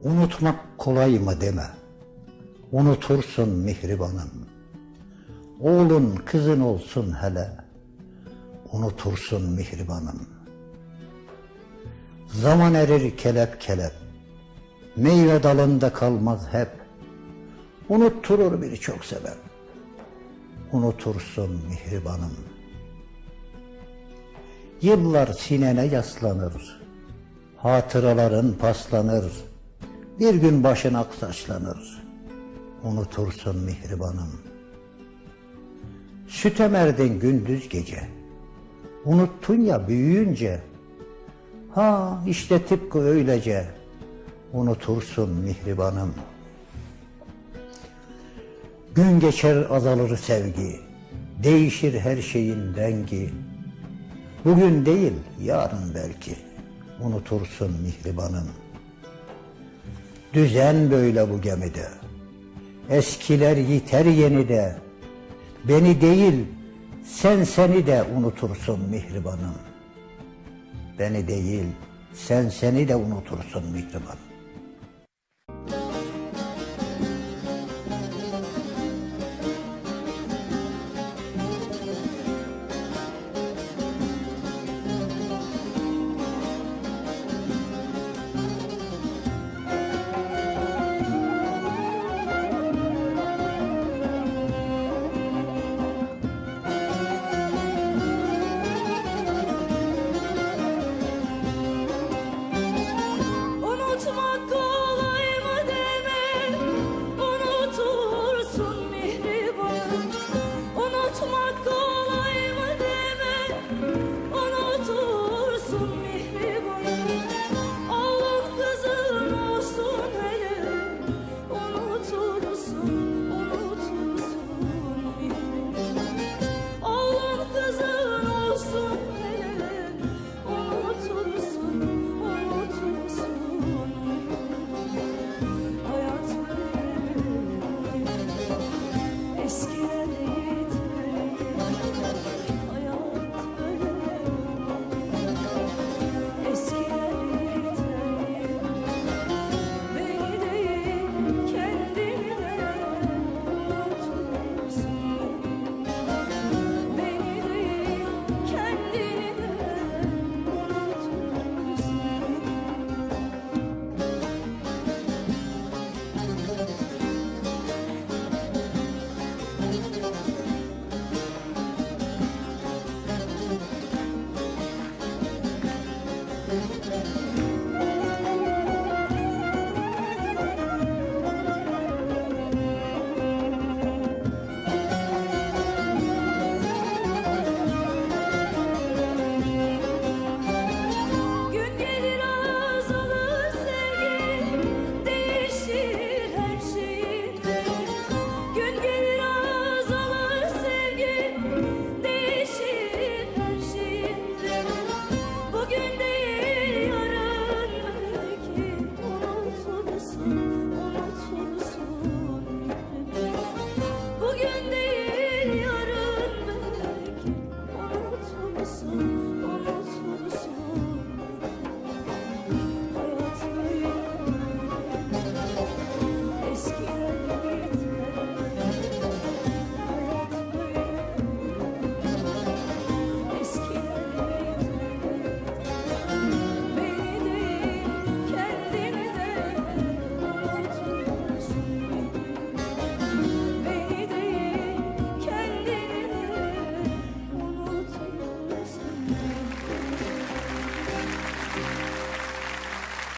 Unutmak kolay mı deme. Unutursun mihribanım. Oğlun kızın olsun hele. Unutursun mihribanım. Zaman erir kelep kelep. Meyve dalında kalmaz hep. Unutturur birçok sebep. Unutursun mihribanım. Yıllar sinene yaslanır. Hatıraların paslanır. Bir gün başın aksaçlanır. Unutursun mihribanım. Süt emerdin gündüz gece. Unuttun ya büyüyünce. Ha işte tıpkı öylece. Unutursun mihribanım. Gün geçer azalır sevgi. Değişir her şeyin rengi. Bugün değil yarın belki. Unutursun mihribanım. Düzen böyle bu gemide. Eskiler yiter yenide. Beni değil, sen seni de unutursun mihribanım. Beni değil, sen seni de unutursun mihribanım.